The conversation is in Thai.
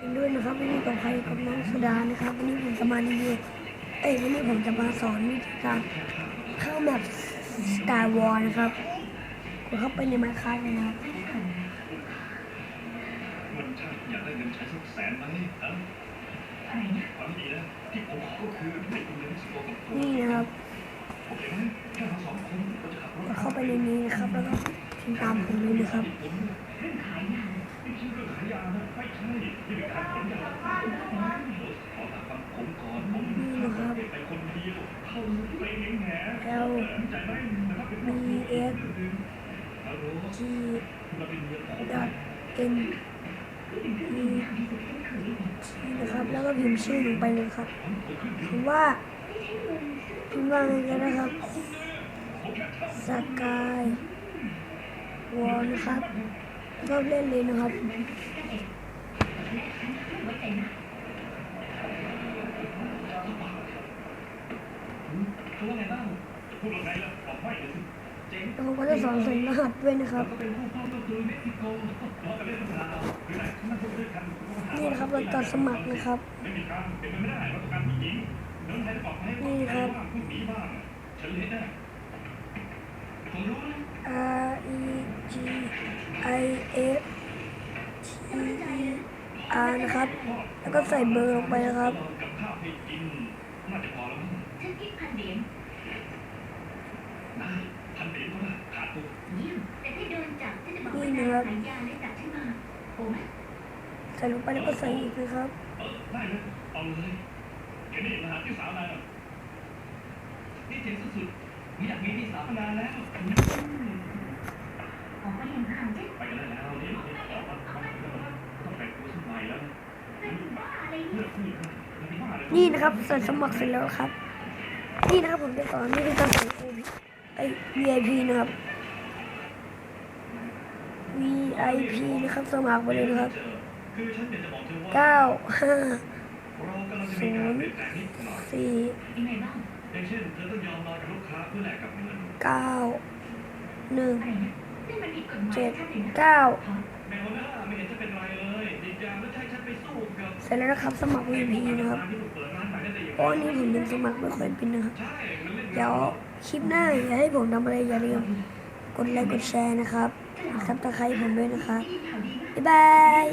กันด้วยนะครับวันนี้กับใครกับน้องสุดานะครับวันนี้ผมจะมารีวิวเอ้ยวันนี้ผมจะมาสอนวิธีการเข้าแมป Star Wars นะครับกดเข้าไปในไมค์คัสนะครับมันช่างอยากได้เงินใช้สักแสนไหมฮะความดีนะที่ผมขอก็คือให้คุณเรียนหนังสือกับตัวนี่นะครับโอเคไหมแค่เราสองคนเราจะขับรกถดเข้าไปในนี้นะครับแล้วก็พิมพ์ตามผมเลยนะครับ ผมเรื่องขายยาไม่ใช่เรื่องขายยานะไม่ใช่นี่เป็นการขนยาขอตามคำผมก่อนผมนี่นะครับไปคนเดียวเข้าไปเองแห L ใจไหมนะครับเป็น B S ฮัลโหล G เราเป็นเมียผม dot N E T นะครับแล้วก็พิมพ์ชื่อลงไปเลยครับผมว่าพิมพ์ว่าอะไงกันนะครับสกายวอลนะครับ ชอบเล่นเลยนะครับเราก็จะสอนสัญลักษณ์ด้วยนะครับ นี่นะครับเราตัดสมัครนะครับ นี่ครับ R นะครับ แล้วก็ใส่เบอร์ลงไปนะครับ นี่นะครับใส่ลงไปแล้วก็ใส่อีกนะครับได้เลยเอาเลยแกนี่มาหาพี่สาวนายนี่เจ๋งสุดๆไม่อยากมีพี่สาวนานแล้ว ออกไปห่างๆฉัน ไปกันได้แล้วนี่ออกมาต้องแต่งตัวชุดใหม่แล้ว เป็นบ้าอะไร เลื เนี่นะครับส่สมัครเสร็จแล้วครับ นี่นะครับผมจะสอนวิธีการส่ OP ไอ VIP นะครับ VIP นะครับสมัครไปเลยนะครับเก้าห้าเรากำลังจะมีการเปลี่ยนแปลงนิดหน่อยสี่เก้าหนึ่งเจ็ดเก้า สร็จแล้วนะครับสมัคร VIP นะครับที่ถูกเปิดร้านใหม่ได้แต่อย่างเพราะวันนี้ผมยังสมัครไม่ค่อยเป็นนะครับใช่มันเดี๋ยวคลิปหน้าอยากให้ผมทำอะไรอย่าลืมกดไลค์กดแชร์นะครับทับตะไคร้ผมด้วยนะครับบ๊ายบาย